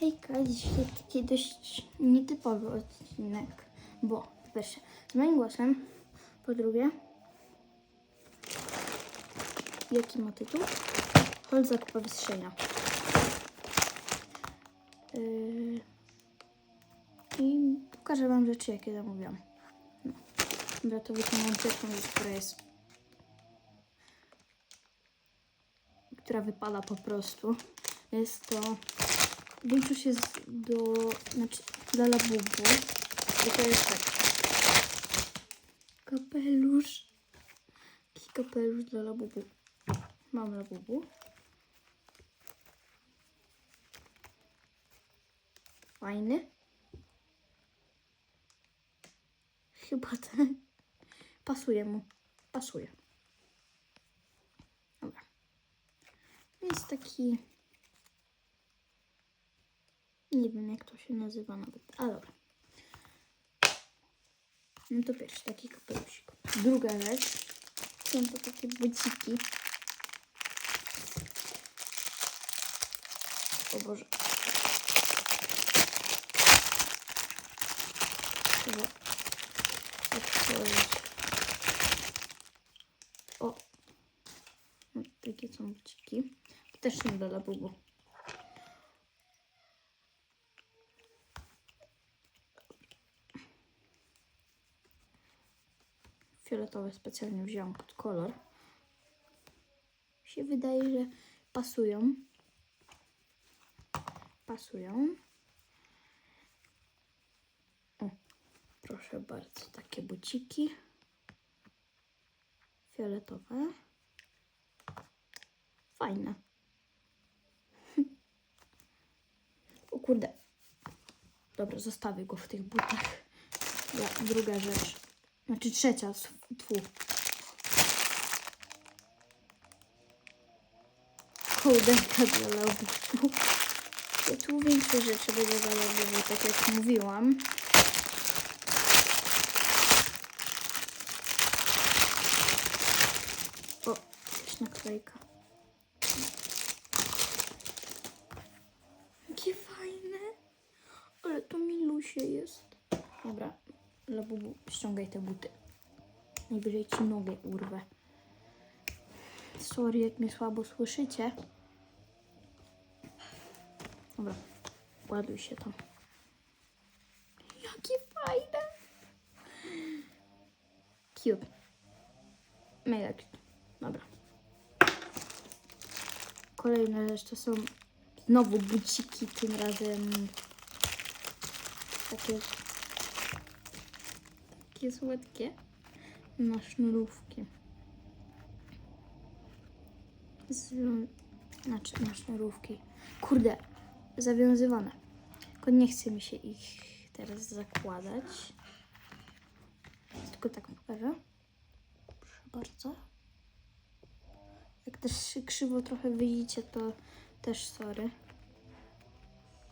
Hejka, dzisiaj taki dość nietypowy odcinek, bo po pierwsze z moim głosem, po drugie jaki ma tytuł? Hol zakupa wystrzenia. Yy, I pokażę Wam rzeczy, jakie zamówiłam. No. Dobra, to wykonałam pierwszą rzecz, która jest która wypada po prostu. Jest to większość jest do, znaczy dla labubu. I to jest tak. Kapelusz. Taki kapelusz dla labubu. Mam labubu. Fajny. Chyba ten. Pasuje mu. Pasuje. Dobra. Jest taki. Nie wiem jak to się nazywa nawet, ale dobra. No to pierwszy taki kapelusik. Druga rzecz. Są to takie buciki. O Boże. O. No, takie są buciki. Też nie dla labubu. Fioletowe specjalnie wziąłam pod kolor. Się wydaje, że pasują. Pasują. O, proszę bardzo, takie buciki. Fioletowe. Fajne. O kurde. Dobra, zostawię go w tych butach. Ja, druga rzecz. Znaczy trzecia, s- tfu. Kołderka dla labubu. Ja tu więcej rzeczy będzie dla tak jak mówiłam. O, jakaś naklejka. Jakie fajne. Ale to milusie jest. Dobra, Labubu, ściągaj te buty. Najwyżej ci nogę urwę. Sorry, jak mnie słabo słyszycie. Dobra, ładuj się tam. Jakie fajne! Cute. Mega cute. Dobra. Kolejna rzecz to są znowu buciki, tym razem takie takie słodkie na sznurówki. Z, znaczy na sznurówki. Kurde, zawiązywane. Tylko nie chce mi się ich teraz zakładać. Tylko tak pokażę. Proszę bardzo. Jak też krzywo trochę widzicie, to też sorry.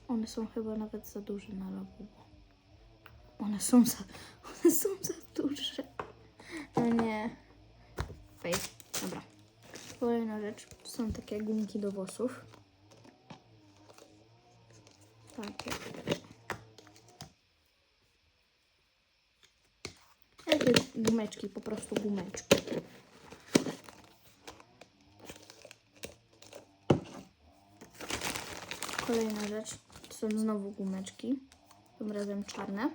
One są chyba nawet za duże na labubu. One są za, one są za duże. No nie. Fej. Dobra. Kolejna rzecz. Są takie gumki do włosów. Takie. Takie gumeczki, po prostu gumeczki. Kolejna rzecz. To są znowu gumeczki. Tym razem czarne.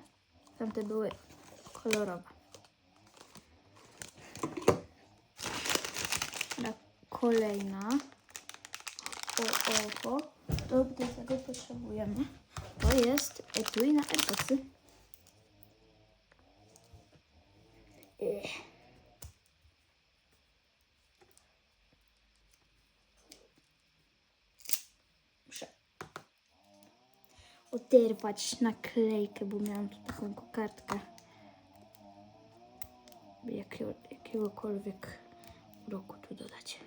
Tamte były kolorowe. Dobra, kolejna. O, o, o. To do tego potrzebujemy. To jest etui na AirPodsy. Oderwać naklejkę, bo miałam tu taką kokardkę jakiego, jakiegokolwiek roku tu dodać.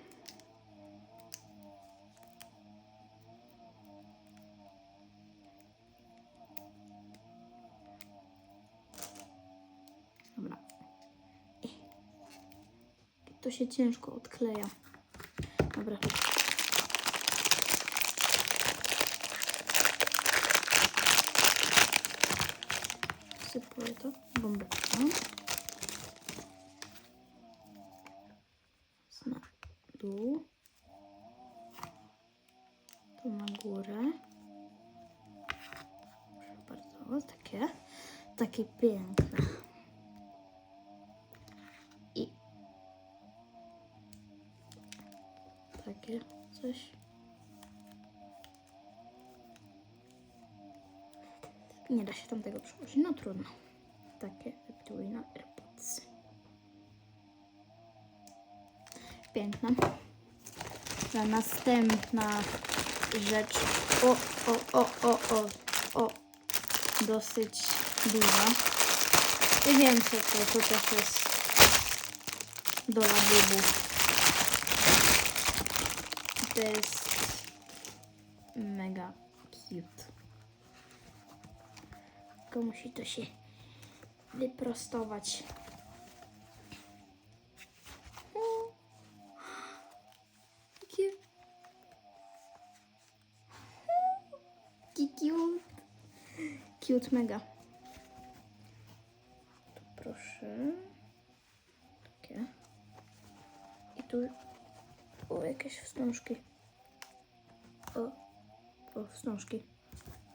Dobra. To się ciężko odkleja. Dobra. Wsypuję to bombeczką. Na dół. Tu na górę. Proszę bardzo, takie, takie piękne. I takie coś. Nie da się tam tego przełożyć, no trudno. Takie Eptuina AirPods. Piękne. Ta następna rzecz. O, o, o, o, o, o. Dosyć duża. I wiem co to, to jest do labubu. To jest mega cute. Tylko musi to się wyprostować. O, Jakie Jaki cute. Mega. Tu proszę. Takie. I tu o jakieś wstążki. O, o wstążki.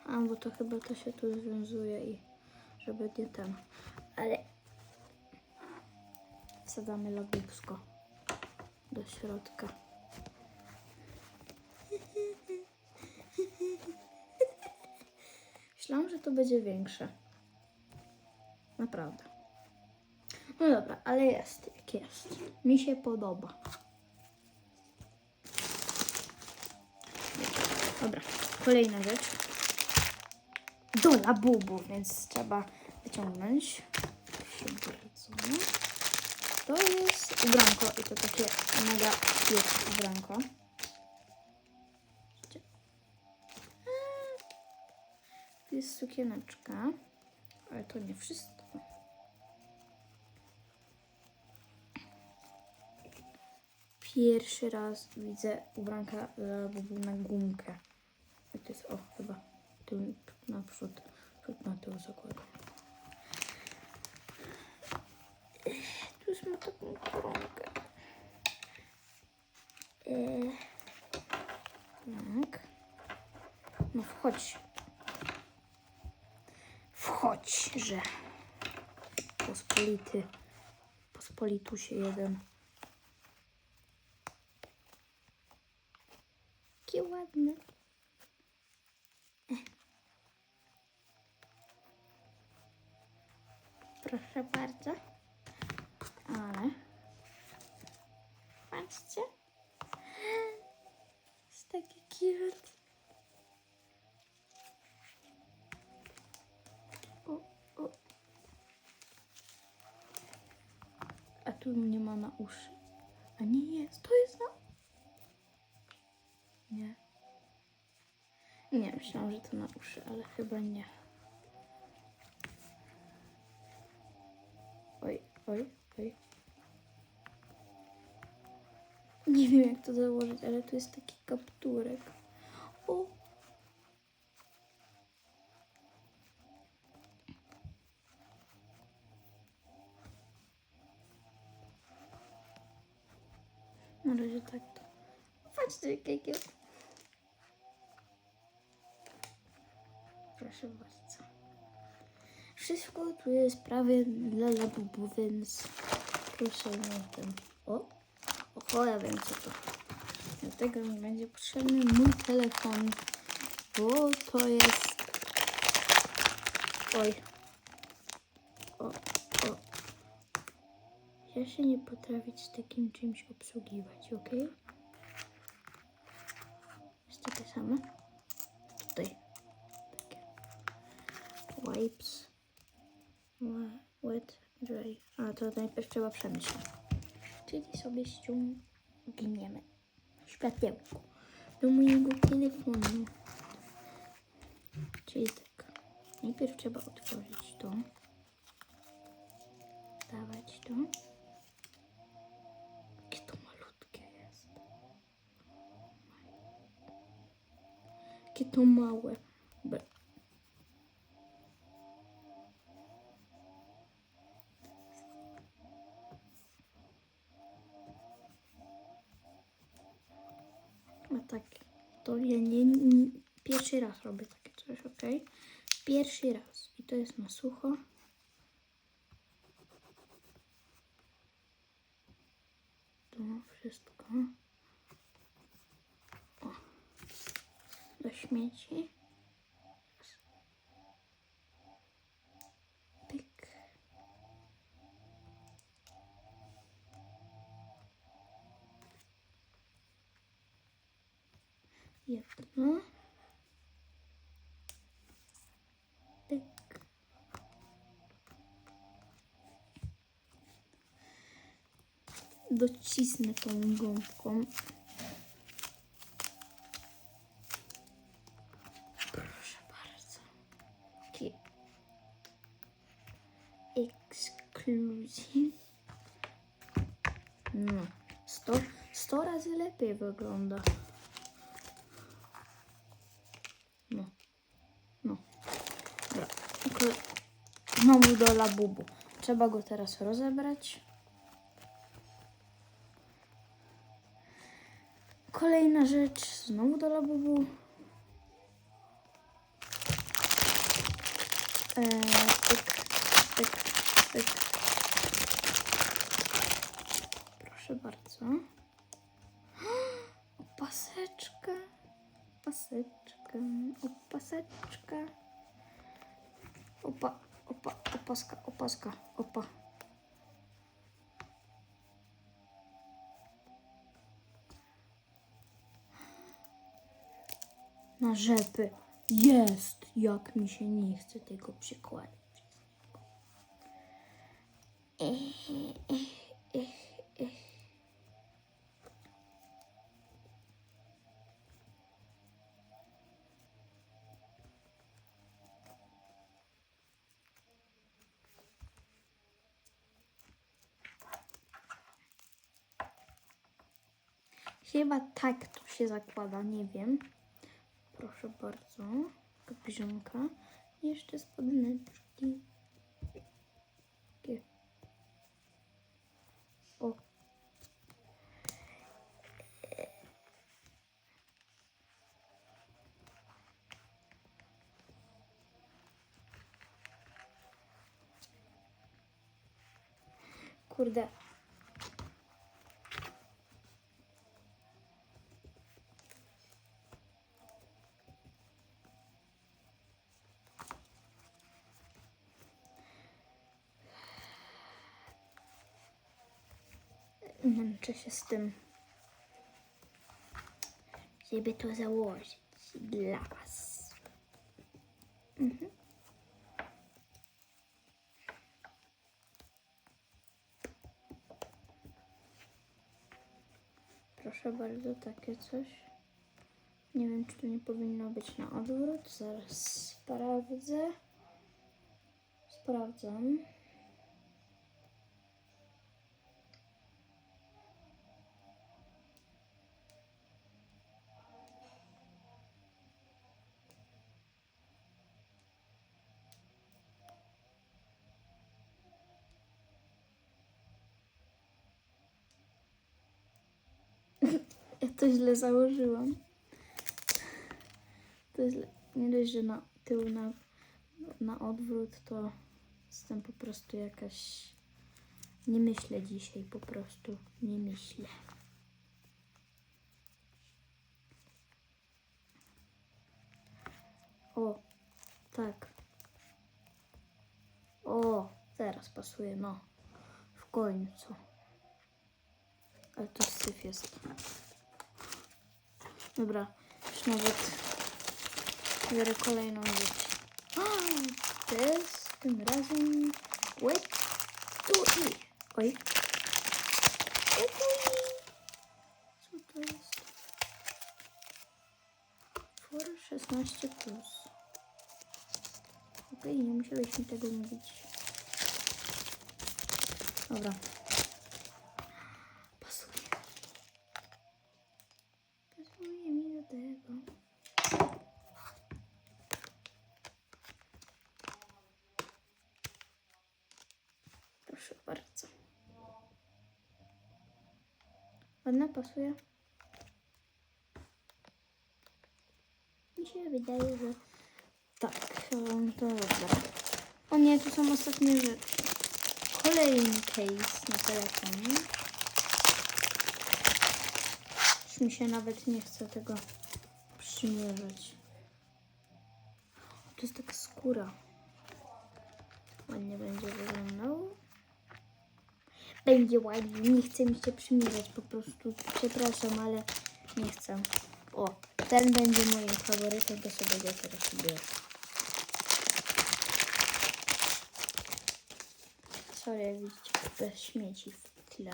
A, bo to chyba to się tu związuje i żeby nie ten. Ale wsadzamy lodówko do środka. Myślałam, że to będzie większe. Naprawdę. No dobra, ale jest jak jest. Mi się podoba. Dobra, kolejna rzecz. Do labubu, więc trzeba wyciągnąć. To jest ubranko i to takie mega jest ubranko. Tu jest sukieneczka, ale to nie wszystko. Pierwszy raz widzę ubranka labubu na gumkę. To jest, o, chyba tył naprzód, przód na tył zakładam. Tu już ma taką koronkę. Ech. Tak. No wchodź. Wchodź, że pospolity, pospolitusie jeden. Patrzcie. Jest taki cute. O, o. A tu nie ma na uszy. A nie jest. To jest na... Nie. Nie, myślałam, że to na uszy, ale chyba nie. Oj, oj, oj. To założyć, ale tu jest taki kapturek. O! Na razie tak to. Patrzcie jakie. Proszę bardzo. Wszystko tu jest prawie dla labubu, więc proszę nie ten. O, o, ja wiem co to. Dlatego mi będzie potrzebny mój telefon, bo to jest. Oj. O, o. Ja się nie potrafię z takim czymś obsługiwać, ok? Jest takie same. Tutaj. Takie. Wipes. Wet, dry. A to najpierw trzeba przemyśleć. Czyli sobie ściągniemy światełko do mojego telefonu. Czyli tak. Najpierw trzeba otworzyć to. Dawać to. Jakie to malutkie jest. Jakie to małe. Pierwszy raz robię takie coś, ok? Pierwszy raz. I to jest na sucho. To wszystko. O. Do śmieci. Docisnę tą gąbką. Proszę bardzo. Taki ekskluzyw. No, sto, sto razy lepiej wygląda. No, no. Dobra. Kole- Znowu do labubu. Trzeba go teraz rozebrać. Kolejna rzecz, znowu do labubu. Eee, pyk, pyk, pyk. Proszę bardzo. Opaseczka, opaseczka, opaseczka. Opa, opa, opaska, opaska, opa. Na rzepy. Jest! Jak mi się nie chce tego przykładać. Chyba tak to się zakłada, nie wiem. Proszę bardzo. Kapizionka. I jeszcze spodneczki. Takie. O. Kurde. Męczę się z tym, żeby to założyć dla Was. Mhm. Proszę bardzo, takie coś. Nie wiem, czy to nie powinno być na odwrót. Zaraz sprawdzę. Sprawdzam. To źle założyłam. To źle. Nie dość, że na tył, na, na odwrót, to jestem po prostu jakaś... Nie myślę dzisiaj, po prostu nie myślę. O, tak. O, teraz pasuje, no. W końcu. Ale to syf jest. Dobra, już nawet biorę kolejną rzecz. To jest tym razem wet to eat. Oj. Co to jest? For 16 plus. Okej, nie musiałeś mi tego mówić. Dobra. Pasuje. Pasuje mi do tego. Proszę bardzo. Ładna pasuje. Mi się wydaje, że tak. To dobra. O nie, tu są ostatnie rzeczy. Kolejny case na telefonie. Już mi się nawet nie chce tego przymierzać. To jest taka skóra. Ładnie będzie wyglądał. Będzie ładnie. Nie chcę mi się przymierzać po prostu. Przepraszam, ale nie chcę. O, ten będzie moim faworytem, to sobie go teraz biorę. Sorry, widzicie, bez śmieci w tle.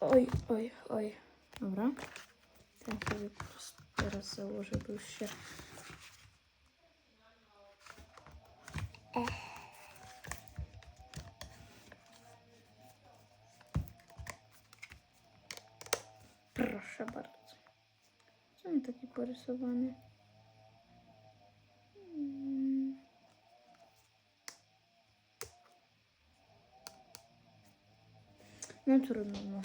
Oj, oj, oj. Dobra. Ten sobie teraz założę, bo już się... porysowany? Mm. No trudno, no.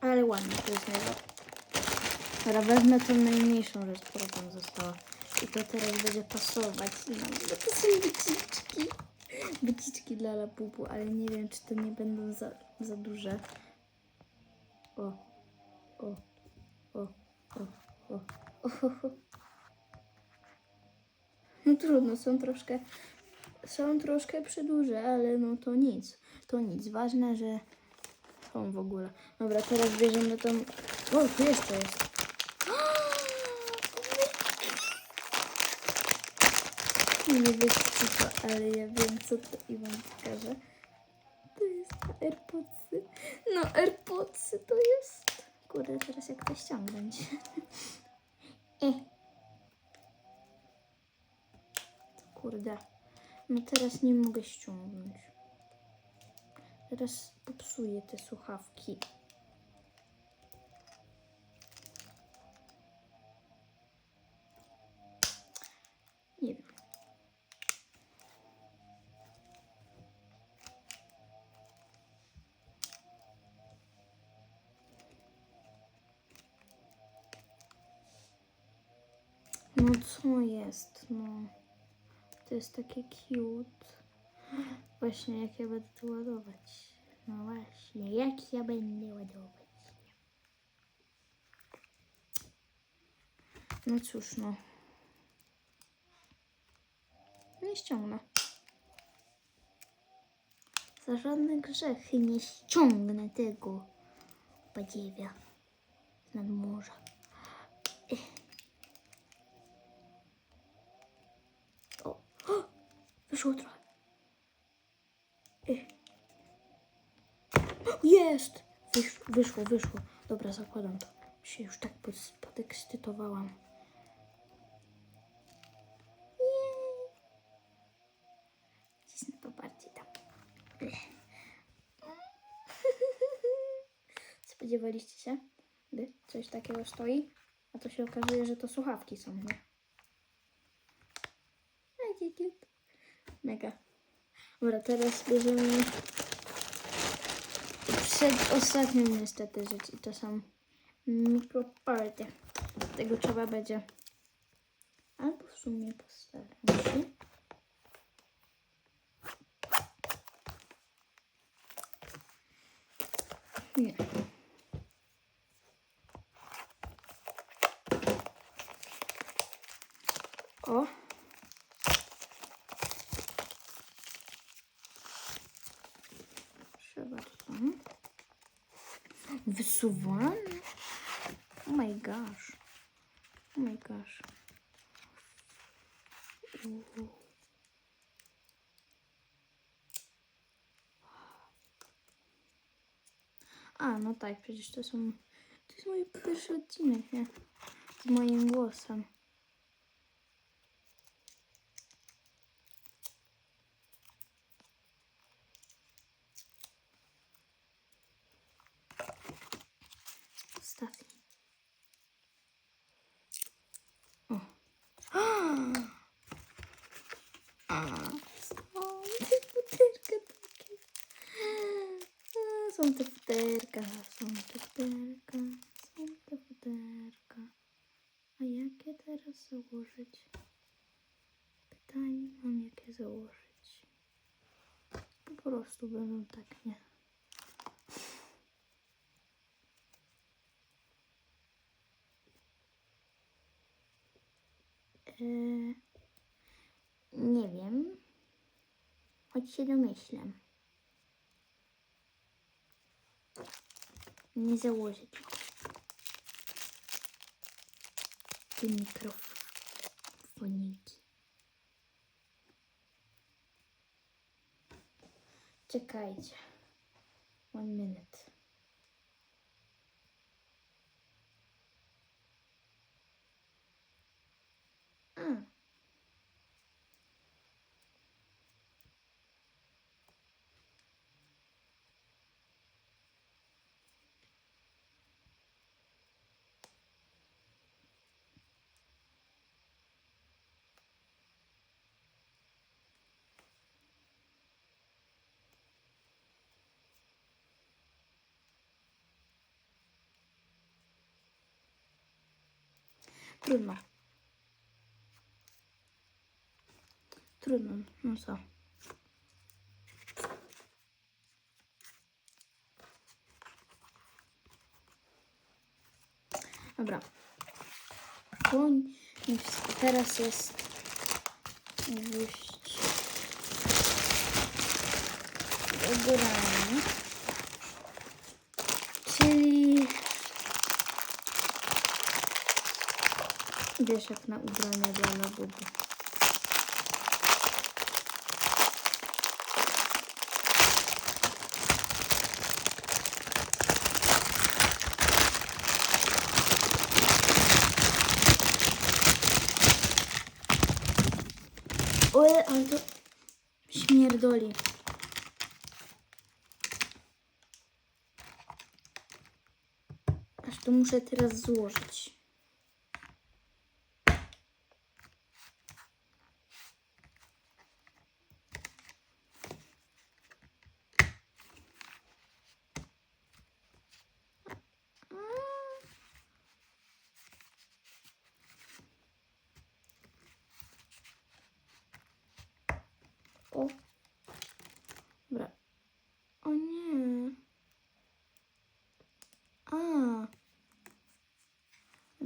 Ale ładnie to jest najlepsze. Dobra, wezmę tą najmniejszą rzecz, która tam została. I to teraz będzie pasować. No, bo to są wyciczki. Wyciczki dla labubu, ale nie wiem, czy to nie będą za, za duże. O, o, o, o, o, o, o. No trudno, są troszkę, są troszkę przedłuże, ale no to nic, to nic. Ważne, że są w ogóle. Dobra, teraz bierzemy tą... O, tu jeszcze jest. Nie wiecie co, ale ja wiem co to i wam pokażę. To jest AirPodsy. No AirPodsy to jest. Kurde, teraz jak to ściągnąć? Kurde. No teraz nie mogę ściągnąć. Teraz popsuję te słuchawki. No co jest? No. To jest takie cute. Właśnie jak ja będę to ładować. No właśnie, jak ja będę ładować. No cóż, no. Nie ściągnę. Za żadne grzechy nie ściągnę tego badziewia z nadmorza. Ech. O, o, wyszło trochę. Ech. Jest! Wysz, wyszło, wyszło. Dobra, zakładam to. Się już tak pod, podekscytowałam. Cisnę to bardziej tam. Spodziewaliście się, by coś takiego stoi? A to się okazuje, że to słuchawki są, nie? Jakie cute. Mega. Dobra, teraz bierzemy przedostatnią niestety rzecz i to są mikroparty. Tego trzeba będzie albo w sumie postaram. Nie. O. Trzeba to tam. Wysuwany? Oh my gosh. Oh my gosh. A, no tak, przecież to są... To jest mój pierwszy odcinek, nie? Z moim głosem. Ostatni. O. A, są te futerka takie. A, Są te futerka, są te futerka, te futerka. jakie teraz założyć? Pytanie mam, jakie założyć. Po prostu będą tak, nie? Eee, nie wiem. Choć się domyślam. Nie założę tylko. Te mikrofoniki. Czekajcie. One minute. A. Trudno. Trudno, no co? Dobra. Koń. Teraz jest wóźdź ubranie. Czyli wieszak na ubrania dla labubu. Oj, ale to śmierdoli. Aż to muszę teraz złożyć. O. Dobra. O nie. A.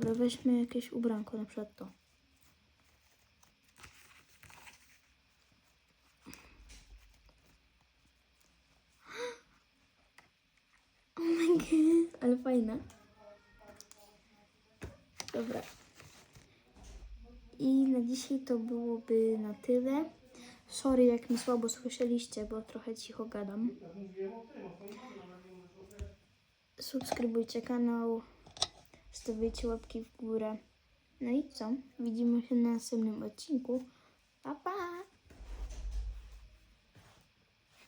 Dobra, weźmy jakieś ubranko, na przykład to. Oh my god, ale fajne. Dobra. I na dzisiaj to byłoby na tyle. Sorry, jak mi słabo słyszeliście, bo trochę cicho gadam. Subskrybujcie kanał, stawiajcie łapki w górę. No i co? Widzimy się na następnym odcinku. Pa, pa!